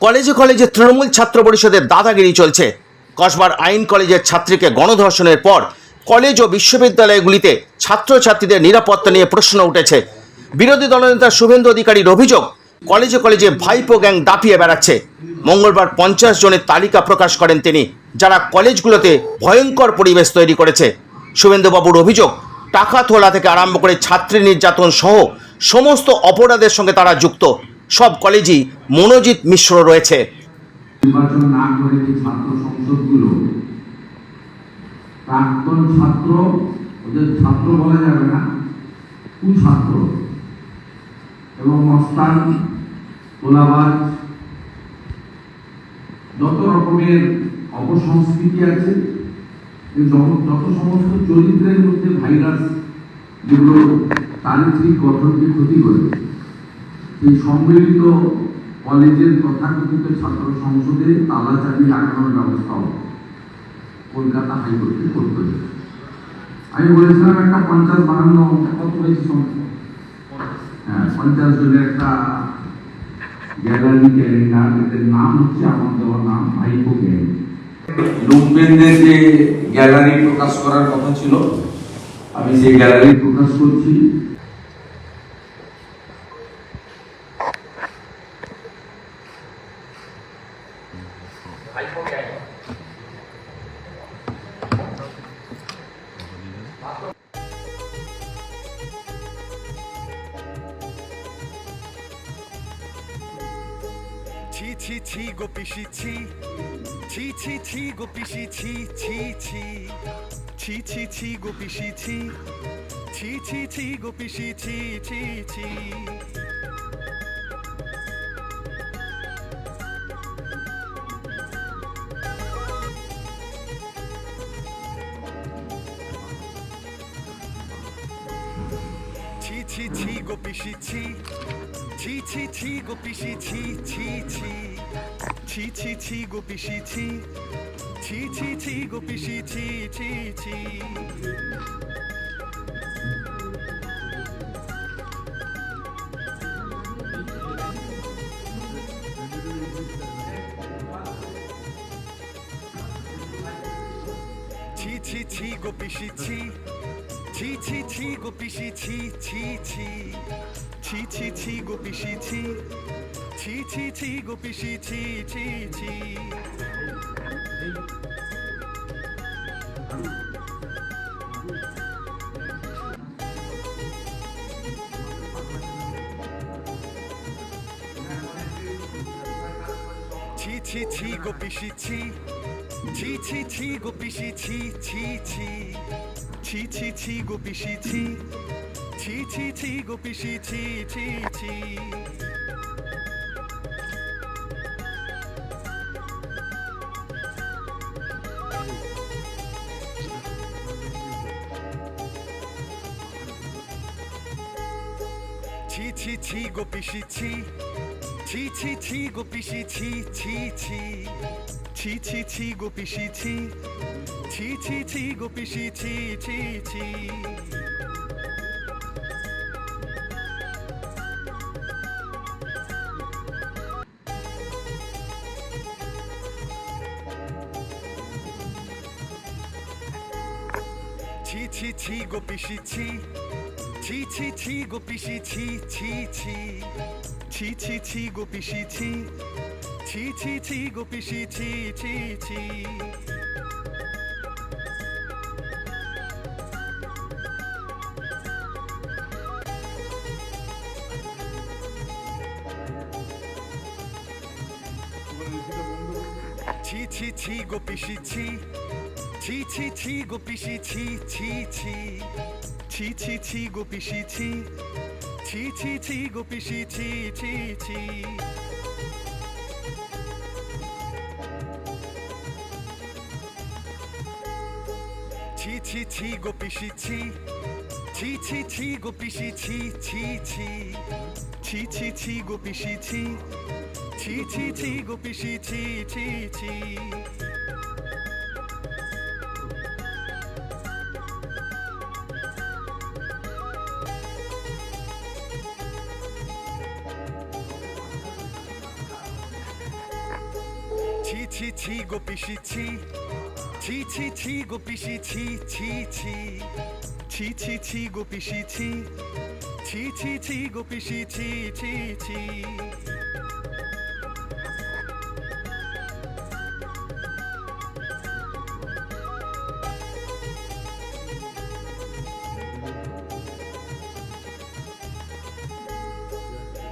কলেজে কলেজে তৃণমূল ছাত্র পরিষদের দাদাগিরি চলছে। কসবার আইন কলেজের ছাত্রীকে গণধর্ষণের পর কলেজ ও বিশ্ববিদ্যালয়গুলিতে ছাত্রছাত্রীদের নিরাপত্তা নিয়ে প্রশ্ন উঠেছে। বিরোধী দলনেতা শুভেন্দু অধিকারীর অভিযোগ, কলেজে কলেজে ভাইপো গ্যাং দাপিয়ে বেড়াচ্ছে। মঙ্গলবার পঞ্চাশ জনের তালিকা প্রকাশ করেন তিনি, যারা কলেজগুলোতে ভয়ঙ্কর পরিবেশ তৈরি করেছে। শুভেন্দুবাবুর অভিযোগ টাকা তোলা থেকে আরম্ভ করে ছাত্রী নির্যাতন সহ সমস্ত অপরাধের সঙ্গে তারা যুক্ত। সব কলেজই মনোজিৎ মিশ্র রয়েছে। না করে যে ছাত্র প্রাক্তন ছাত্র, ওদের ছাত্র বলা যাবে না কুছাত্র এবং যত রকমের অপসংস্কৃতি আছে যত- সমস্ত চরিত্রের মধ্যে ভাইরাস যেগুলো চারিত্রিক গঠনকে ক্ষতি করে এই সম্মিলিত কলেজের তথাকথিত ছাত্র সংসদে তালা চাবি লাগানোর ব্যবস্থাও কলকাতা হাইকোর্টে করতে। আমি বলেছিলাম, একটা পঞ্চাশ বাহান্ন কত হয়েছে হ্যাঁ পঞ্চাশ জনের একটা গ্যালারি, ক্যালেন্ডার, এদের নাম হচ্ছে আমার দেওয়ার নাম গ্যাং লুম্পেনদের যে গ্যালারি প্রকাশ করার কথা ছিল, আমি সেই গ্যালারি প্রকাশ করছি ছি ছি গো পিসি ছি ছি ছি ছি গো পিসি ছি ছি ছি ছি ছি ছি গো পিসি ছি ছি ছি ছি গো ছি ছি ছি ছি ছি ছি গো ছি ছি ছি ছি গো পিসি ছি ছি ছি ছি ছি ছি গো পিসি ছি ছি ছি ছি গো পিসি ছি ছি ছি ছি ছি ছি গো পিসি ছি ছি ছি ছি গো পিসি ছি ছি ছি ছি ছি ছি গো পিসি ছি ছি ছি ছি গো পিসি ছি ছি ছি ছি ছি ছি গো পিসি ছি ছি ছি ছি গো পিসি ছি ছি ছি ছি ছি ছি গো পিসি ছি ছি ছি ছি গো পিসি ছি ছি ছি ছি ছি গো পিসি ছি ছি ছি ছি গো পিসি ছি ছি ছি ছি ছি ছি গো পিসি ছি ছি ছি ছি গো পিসি ছি ছি ছি ছি ছি ছি গো পিসি ছি ছি ছি ছি গো পিসি ছি ছি ছি ছি ছি ছি গো পিসি ছি ছি ছি ছি গো পিসি ছি ছি ছি ছি ছি ছি গো পিসি ছি ছি ছি ছি গো পিসি ছি ছি ছি ছি ছি ছি গো পিসি ছি ছি ছি ছি গো পিসি ছি ছি ছি ছি ছি ছি গো পিসি ছি ছি ছি ছি গো পিসি ছি ছি ছি ছি ছি ছি গো পিসি ছি ছি ছি ছি গো পিসি ছি ছি ছি ছি ছি গো পিসি ছি ছি ছি ছি গো পিসি ছি ছি ছি ছি ছি ছি গো পিসি ছি ছি ছি ছি গো পিসি ছি ছি ছি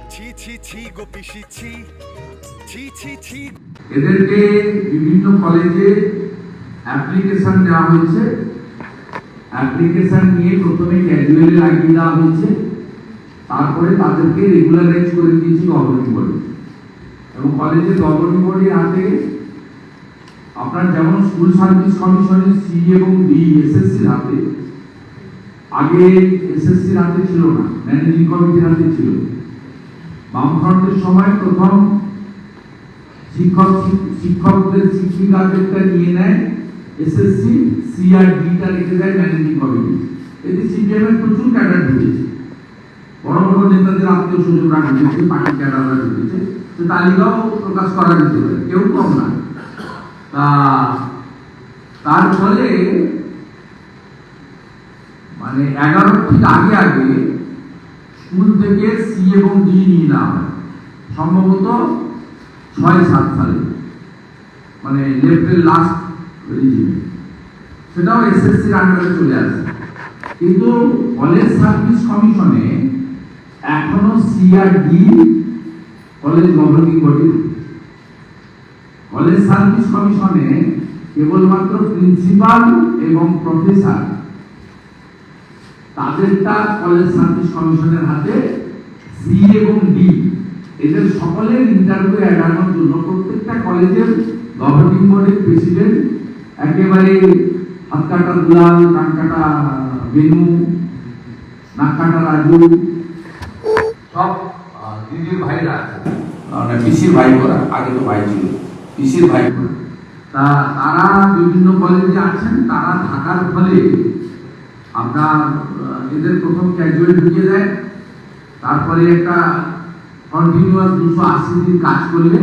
ছি ছি ছি গো পিসি ছি ছি ছি ছি এদেরকে বিভিন্ন কলেজে অ্যাপ্লিকেশন দেওয়া হয়েছে। অ্যাপ্লিকেশন নিয়ে প্রথমে ক্যাজুয়ালি লাগিয়ে দেওয়া হয়েছে। তারপরে তাদেরকে রেগুলারাইজ করে দিয়েছে গভর্নিং বডি এবং কলেজের গভর্নিং বডির হাতে আপনার যেমন স্কুল সার্ভিস কমিশনের সি এবং ডি এসএসসির হাতে, আগে এসএসসির হাতে ছিল না ম্যানেজিং কমিটির হাতে ছিল। বামফ্রন্টের সময় প্রথম শিক্ষক শিক্ষকদের শিক্ষিকাদেরটা নিয়ে নেয় এসএসসি সিআরডিটা রেখে দেয় ম্যানেজিং কমিটি এতে সিপিএম এর প্রচুর ক্যাডার ঢুকেছে। বড় বড় নেতাদের আত্মীয় স্বজনরা ঢুকেছে, পার্টি ক্যাডাররা ঢুকেছে। তালিকাও প্রকাশ করা যেতে পারে, কেউ কম না। তার ফলে মানে এগারো ঠিক আগে আগে স্কুল থেকে সি এবং ডি নিয়ে নেওয়া হয়। সম্ভবত ছয় সাত সালে। মানে লেফটের লাস্ট সেটাও এসএসসির আন্ডারে চলে আসে। কিন্তু কলেজ সার্ভিস কমিশনে এখনও CRD college governing body college service কমিশনে কেবলমাত্র প্রিন্সিপাল এবং প্রফেসর তাদেরটা কলেজ সার্ভিস কমিশনের হাতে সি এবং ডি এদের সকলের ইন্টারভিউ এড়ানোর জন্য প্রত্যেকটা কলেজের গভর্নিং বডির প্রেসিডেন্ট একেবারে হাত কাটা দুলাল কান কাটা বেনু নাক কাটা রাজু সব দিদির ভাইরা আছে মানে পিসির ভাই করা আগে তো ভাই ছিল। পিসির ভাই করা। তা তারা বিভিন্ন কলেজে আছেন তারা থাকার ফলে আপনার আহ, এদের প্রথম ক্যাজুয়াল ঢুকিয়ে দেয়। তারপরে একটা কন্টিনিউয়াস দুশো আশি দিন কাজ করলে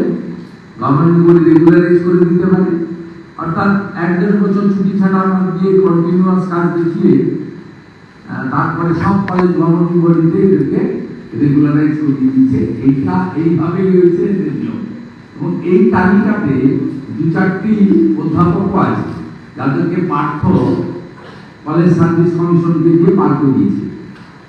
গভর্নমেন্ট বলে রেগুলারাইজ করে দিতে পারে। অর্থাৎ এক দেড় বছর ছুটি ছাড়া দিয়ে কন্টিনিউয়াস কাজ দেখিয়ে তারপরে সব কলেজ গভর্নমেন্ট বডিতে এদেরকে রেগুলারাইজ করে দিচ্ছে। এইটা এইভাবেই হয়েছে এবং এই তালিকাতে দু চারটি অধ্যাপকও আছে, যাদেরকে পাঠ্য কলেজ সার্ভিস কমিশনকে দিয়ে পার করে দিয়েছে।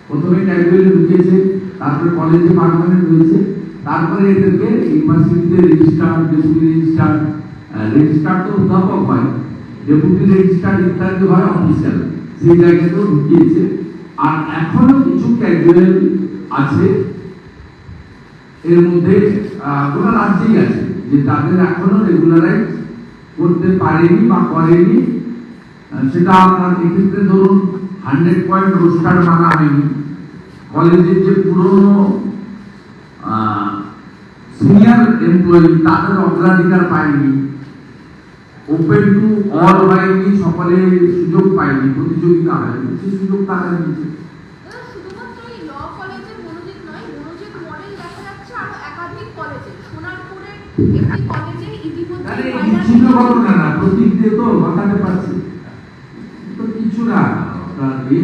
প্রথমে ক্যাজুয়ালি ঢুকিয়েছে তারপরে কলেজে পারমানেন্ট হয়েছে তারপরে এদেরকে ইউনিভার্সিটিতে রেজিস্ট্রার ডেপুটি রেজিস্ট্রার রেজিস্ট্রার তো অধ্যাপক হয় ডেপুটি রেজিস্ট্রার ইত্যাদি হয় অফিসিয়াল সেই জায়গাতেও ঢুকিয়েছে। আর এখনও কিছু ক্যাজুয়াল আছে, এর মধ্যে গোটা রাজ্যেই আছে, যে তাদের এখনও রেগুলারাইজ করতে পারেনি বা করেনি। সেটা আপনার এক্ষেত্রে ধরুন হান্ড্রেড পয়েন্ট রোস্টার মানা হয়নি কলেজের যে পুরনো সিনিয়র এমপ্লয়ি তাদের অগ্রাধিকার পায়নি ওপেন টু অল হয়নি সকলে সুযোগ পায়নি প্রতিযোগিতা হয়নি সেই সুযোগ তারা নিয়েছে। কিছু না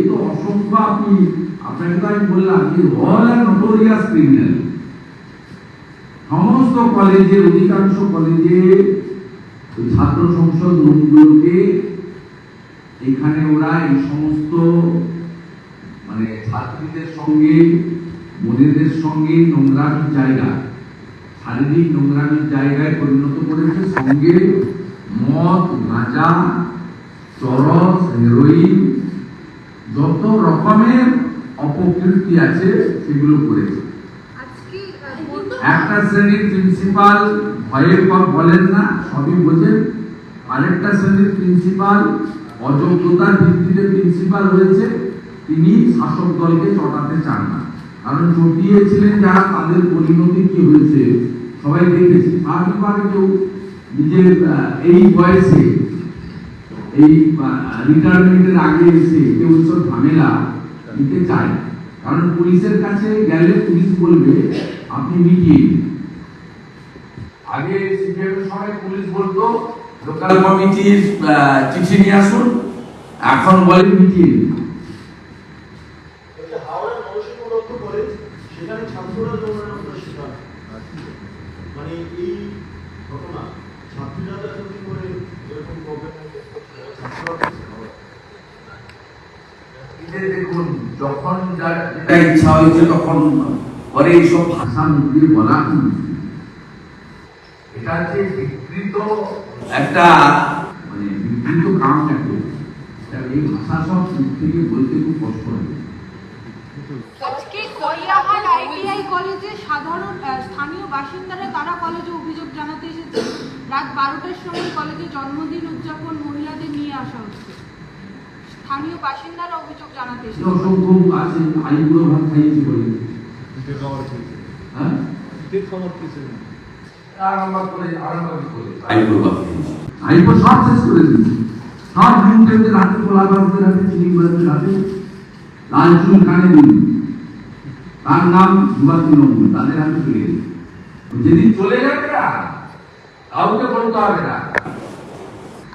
তো অসংখ্য আপনি আপনাকে তো আমি বললাম যে অল আর নোটোরিয়াস ক্রিমিনাল সমস্ত কলেজের অধিকাংশ কলেজে ছাত্র সংসদ রুমগুলোকে এখানে ওরা এই সমস্ত মানে ছাত্রীদের সঙ্গে, বোনেদের সঙ্গে নোংরামির জায়গা, শারীরিক নোংরামির জায়গায় পরিণত করেছে। সঙ্গে মদ, গাঁজা, চরস, হেরোইন, যত রকমের অপকীর্তি আছে সেগুলো করেছে একটা শ্রেণির প্রিন্সিপাল ভয়ের পর বলেন না সবই বোঝেন। আরেকটা শ্রেণির প্রিন্সিপাল অযোগ্যতার ভিত্তিতে প্রিন্সিপাল হয়েছে তিনি শাসক দলকে চটাতে চান না। কারণ চটিয়েছিলেন যারা তাদের পরিণতি কি হয়েছে সবাই দেখেছে। স্বাভাবিকভাবে কেউ নিজের এই বয়সে এই রিটায়ারমেন্টের আগে এসে কেউ সব ঝামেলা নিতে চায়। কারণ পুলিশের কাছে গেলে পুলিশ বলবে আপনি মিটিয়ে আগে সিপিএম এর সময় পুলিশ বলতো লোকাল কমিটির চিঠি নিয়ে আসুন। এখন বলে মিটিয়ে সেখানে ছাত্ররা শিকার মানে এই ঘটনা ছাত্রীরা যদি করে এরকম প্রবলেম ছাত্ররা এই যে দেখুন যখন যার যেটা ইচ্ছা হয়েছে তখন পরে এইসব ভাষা মুখ দিয়ে বলা খুব এটা যে বিকৃত একটা মানে বিকৃত কাম এটা এই ভাষা সব থেকে বলতে খুব কষ্ট হয়। আজকে আইটিআই কলেজে সাধারণ স্থানীয় বাসিন্দারা তারা কলেজে অভিযোগ জানাতে এসেছে। রাত বারোটার সময় কলেজে জন্মদিন উদযাপন মহিলাদের নিয়ে আসা স্থানীয় বাসিন্দারা অভিযোগ জানাতে হ্যাঁ? তার নাম তাদের হাতে চলে যেদিন চলে যাবে না, কাউকে বলতে হবে না।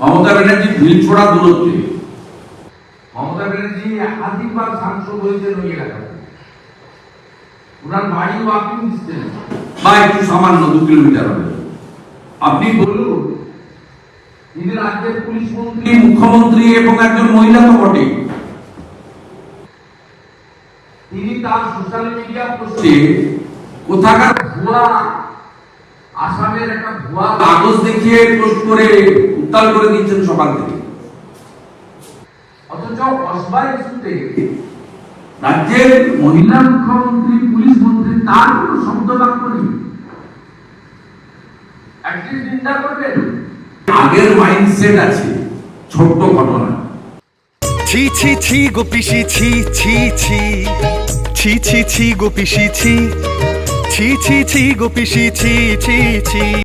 মমতা ব্যানার্জি ভিল ছোড়া দূরত্বে। মমতা ব্যানার্জি একাধিকবার সাংসদ হয়েছেন ওই এলাকাতে ওনার বাড়ি ওয়াকিং ডিস্টেন্স বা একটু সামান্য দু কিলোমিটার হবে। আপনি বলুন। তিনি রাজ্যের পুলিশ মন্ত্রী। মুখ্যমন্ত্রী এবং একজন মহিলা তো বটে তিনি তার সোশ্যাল মিডিয়া পোস্টে কোথাকার ভুয়া আসামের একটা ভুয়া কাগজ দেখিয়ে পোস্ট করে উত্তাল করে দিচ্ছেন সকাল থেকে অথচ কসবা ইস্যুতে রাজ্যের মহিলা মুখ্যমন্ত্রী পুলিশ মন্ত্রী তার কোনো শব্দ বাক্য নেই একদিন চিন্তা করবেন আগের মাইন্ডসেট আছে ছোট্ট ঘটনা ছি ছি ছি গো পিসি ছি ছি ছি ছি ছি ছি গো পিসি ছি ছি ছি ছি গো পিসি ছি ছি ছি